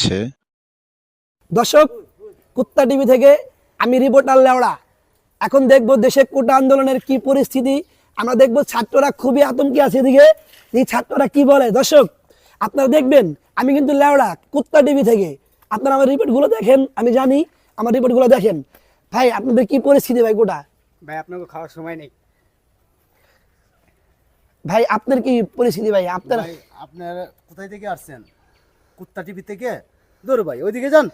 হচ্ছে? দর্শক কুত্তা টিভি থেকে আমি রিপোর্টার লেওড়া। এখন দেখব দেশে কোটা আন্দোলনের কি পরিস্থিতি। আমরা দেখব ছাত্ররা খুবই আতঙ্কে আছে এদিকে। এই ছাত্ররা কি বলে? দর্শক আপনারা দেখবেন আমি কিন্তু লেওড়া কুত্তা টিভি থেকে। আপনারা আমার রিপোর্টগুলো দেখেন আমি জানি আমার রিপোর্টগুলো দেখেন। ভাই আপনাদের কি পরিস্থিতি ভাই গোটা ভাই আপনাকে খাওয়ার সময় নেই। ভাই আপনার কি পরিস্থিতি ভাই? আপনার আপনার কোথায় থেকে আসছেন? কুত্তা টিভি থেকে দৌড় ভাই ওইদিকে যান।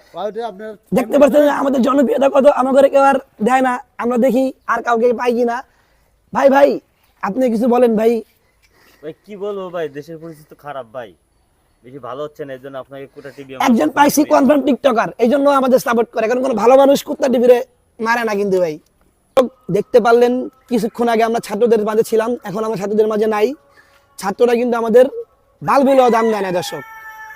আপনার দেখতে পাচ্ছেন আমাদের জনপ্রিয়তা কত? আমাদের কেউ আর দেয় না। আমরা দেখি আর কাউকে পাই কিনা। ভাই ভাই আপনি কিছু বলেন ভাই। ভাই কি বলব ভাই? দেশের পরিস্থিতি খারাপ ভাই। বেশি ভালো হচ্ছে না এর জন্য আপনাকে কোটা টিভি একজন পাইছি কনফার্ম টিকটকার এই জন্য আমাদের সাপোর্ট করে। কারণ কোনো ভালো মানুষ কুত্তা টিভিরে মারে না কিন্তু ভাই। দেখতে পারলেন কিছুক্ষণ আগে আমরা ছাত্রদের মাঝে ছিলাম। এখন আমরা ছাত্রদের মাঝে নাই। ছাত্ররা কিন্তু আমাদের বিলেও দাম দেয় না দর্শক।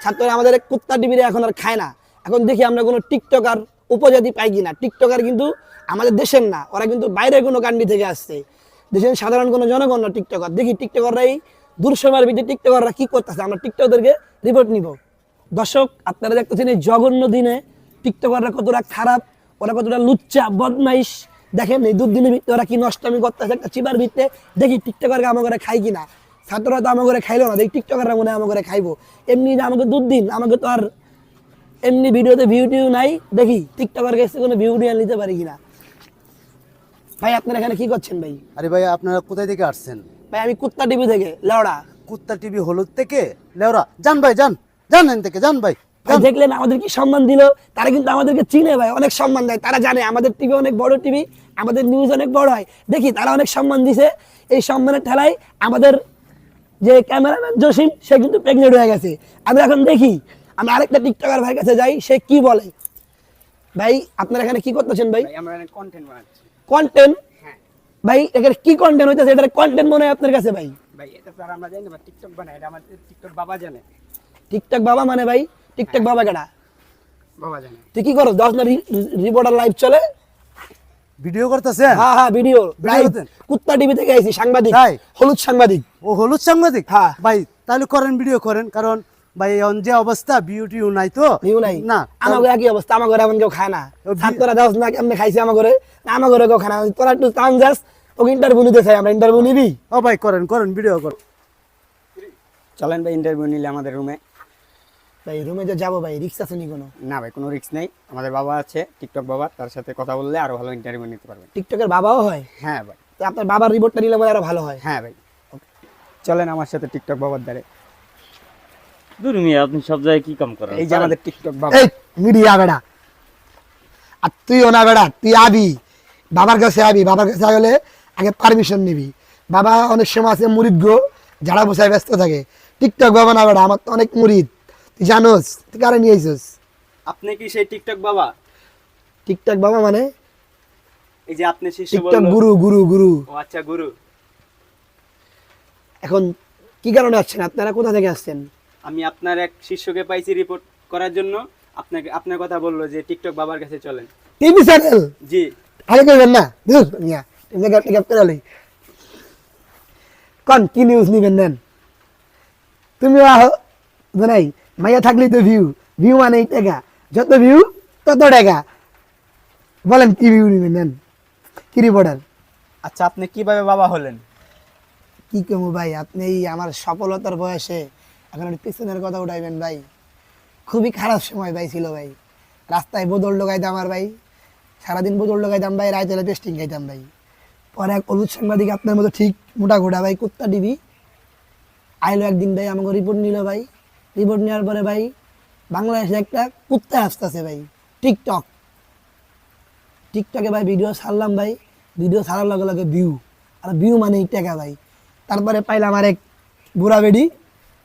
ছাত্ররা আমাদের কুত্তা টিভিরে এখন আর খায় না। এখন দেখি আমরা কোনো টিকটকার উপজাতি পাই কিনা। টিকটকার কিন্তু আমাদের দেশের না, ওরা কিন্তু বাইরের কোনো কান্ডি থেকে আসছে। দেশের সাধারণ কোনো জনগণ না টিকটকার। দেখি টিকটকাররাই দূর সময়ের ভিতরে টিকটকাররা কি করতেছে? আমরা টিকটকদেরকে রিপোর্ট নিব। দর্শক, আপনারা দেখতেছেন এই জঘন্য দিনে টিকটকাররা কতটা খারাপ, ওরা কতটা লুচ্চা, বদমাইশ। দেখেন এই দুদিনের ভিতরে ওরা কি নষ্টমি করতেছে একটা চিবার ভিত্তে দেখি টিকটকারকে ঘরে খাই কিনা। ছাত্ররা তো আমার ঘরে খাইলো না দেখি টিকটকাররা মনে হয় ঘরে খাইবো। এমনি যে আমাকে দুধ দিন আমাকে তো আর এমনি ভিডিওতে ভিউ টিউ নাই। দেখি টিকটকার কাছে কোনো ভিউ টিউ নিতে পারি কিনা। ভাই আপনারা এখানে কি করছেন ভাই? আরে ভাই আপনারা কোথায় থেকে আসছেন? ভাই আমি কুত্তা টিভি থেকে লাউড়া কুত্তা টিভি হলুদ থেকে? লেওরা যান ভাই যান। যান এন থেকে যান ভাই দেখলেন আমাদের কি সম্মান দিল? তারা কিন্তু আমাদেরকে চিনে ভাই অনেক সম্মান দেয়। তারা জানে আমাদের টিভি অনেক বড় টিভি আমাদের নিউজ অনেক বড় হয়। দেখি তারা অনেক সম্মান দিছে। এই সম্মানের ঠেলায় আমাদের যে ক্যামেরাম্যান জসিম সে কিন্তু প্রেগনেন্ট হয়ে গেছে। আমরা এখন দেখি আমরা আরেকটা টিকটকার ভাইয়ের কাছে যাই সে কি বলে। ভাই আপনারা এখানে কি করতেছেন ভাই? আমরা কন্টেন্ট বানাচ্ছি। কন্টেন্ট হ্যাঁ। ভাই এখানে কি কন্টেন্ট হইতেছে? এটা কন্টেন্ট মনে হয় আপনার কাছে ভাই। ভাই এটা আর আমরা জানি না টিকটক বানাই এটা আমাদের টিকটক বাবা জানে। টিকটক বাবা মানে ভাই টিকটক বাবা কেডা? বাবা জানে। তুই কি করো দশ না রিপোর্টার লাইভ চলে ভিডিও করতেছেন? হ্যাঁ হ্যাঁ ভিডিও। লাইভ কুত্তা টিভি থেকে আইছি সাংবাদিক? হলুদ সাংবাদিক। ও হলুদ সাংবাদিক? হ্যাঁ। ভাই তাহলে করেন ভিডিও করেন কারণ ভাই এখন যে অবস্থা বিউটিও নাই তো? ভিউ নাই। না আমার একই অবস্থা আমার ঘরে এমন কেউ খায় না। ছাত্ররা দাস না কেমনে খাইছে আমার ঘরে না আমার ঘরে কেউ খায় না। তোরা একটু টাউন যাস ওকে ইন্টারভিউ নিতে চাই আমরা। ইন্টারভিউ নিবি? ও ভাই করেন করেন ভিডিও কর চলেন ভাই ইন্টারভিউ নিলে আমাদের রুমে ভাই রুমে যে যাব ভাই রিক্স আছে নি কোনো? না ভাই কোনো রিস্ক নেই। আমাদের বাবা আছে টিকটক বাবা তার সাথে কথা বললে আরও ভালো ইন্টারভিউ নিতে পারবেন। টিকটকের বাবাও হয়? হ্যাঁ ভাই। তো আপনার বাবার রিপোর্টটা নিলে আরও ভালো হয়। হ্যাঁ ভাই। চলেন আমার সাথে টিকটক বাবার দ্বারে। দূর মিয়া আপনি সব জায়গায় কি কাম করেন? এই যে আমাদের টিকটক বাবা। এই মিডিয়া বেড়া। আর তুইও না বেড়া তুই আবি। বাবার কাছে আবি বাবার কাছে গেলে আগে পারমিশন নিবি। বাবা অনেক সময় আছে মুরিদ গো যারা বসায় ব্যস্ত থাকে। টিকটক বাবা না বেড়া আমার তো অনেক মুরিদ। তুই জানোস তুই কারে নিয়ে আপনি কি সেই টিকটক বাবা টিকটক বাবা মানে এই যে আপনি শিষ্য টিকটক গুরু গুরু গুরু ও আচ্ছা গুরু এখন কি কারণে আসছেন আপনারা কোথা থেকে আসছেন আমি আপনার এক শিষ্যকে পাইছি রিপোর্ট করার জন্য আপনাকে আপনার কথা বলল যে টিকটক বাবার কাছে চলেন টিভি চ্যানেল জি আগে করবেন না টিভি গ্যাপ গ্যাপ করে লই। কন কি নিউজ নিবেন নেন তুমি আহ নাই মাইয়া থাকলেই তো ভিউ ভিউ মানে টাকা। যত ভিউ তত টাকা। বলেন কি ভিউ নিবেন নেন। কি রিপোর্টার আচ্ছা আপনি কীভাবে বাবা হলেন? কি কমু ভাই আপনি এই আমার সফলতার বয়সে এখন পিছনের কথা উঠাইবেন ভাই। খুবই খারাপ সময় ভাই ছিল ভাই। রাস্তায় বোতল ঢোকাইতাম আমার ভাই। সারাদিন বোতল ঢোকাইতাম ভাই রায় তেলে টেস্টিং খাইতাম ভাই। পরে এক হলুদ সাংবাদিক আপনার মতো ঠিক মোটা ঘোটা ভাই কুত্তা ডিবি আইলো একদিন ভাই আমাকে রিপোর্ট নিল ভাই। রিপোর্ট নেওয়ার পরে ভাই বাংলাদেশে একটা কুত্তা আসতেছে ভাই টিকটক। টিকটকে ভাই ভিডিও ছাড়লাম ভাই ভিডিও ছাড়ার লগে লগে ভিউ আর ভিউ মানে টাকা ভাই। তারপরে পাইলাম আর এক বুড়া বেডি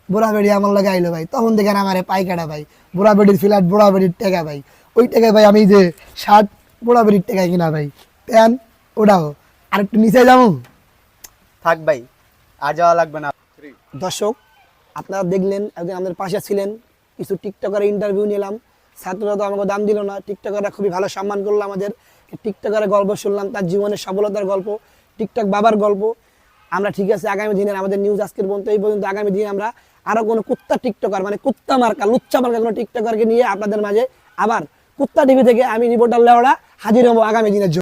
বুড়া বেডি আমার লগে আইলো ভাই। তখন দেখেন আমার পাই কাটা ভাই। বুড়া বেডির ফ্ল্যাট বুড়া বেডির টাকা ভাই। ওই টাকায় ভাই আমি যে শার্ট বুড়া বেডির টাকায় কিনা ভাই। প্যান্ট ওটাও। আর একটু নিচে যাব? থাক ভাই আর যাওয়া লাগবে না। দর্শক আপনারা দেখলেন একদিন আমাদের পাশে ছিলেন, কিছু টিকটকারের ইন্টারভিউ নিলাম। ছাত্ররা তো আমাকে দাম দিল না। টিকটকাররা খুবই ভালো সম্মান করল আমাদের। টিকটকারের গল্প শুনলাম, তার জীবনের সফলতার গল্প, টিকটক বাবার গল্প। আমরা ঠিক আছে, আগামী দিনের আমাদের নিউজ আজকের পর্যন্ত, এই পর্যন্ত আগামী দিনে আমরা আরও কোনো কুত্তা টিকটকার মানে কুত্তা মার্কা, লুচ্চা মার্কা কোনো টিকটকারকে নিয়ে আপনাদের মাঝে আবার কুত্তা টিভি থেকে আমি রিপোর্টার লেওড়া হাজির হব আগামী দিনের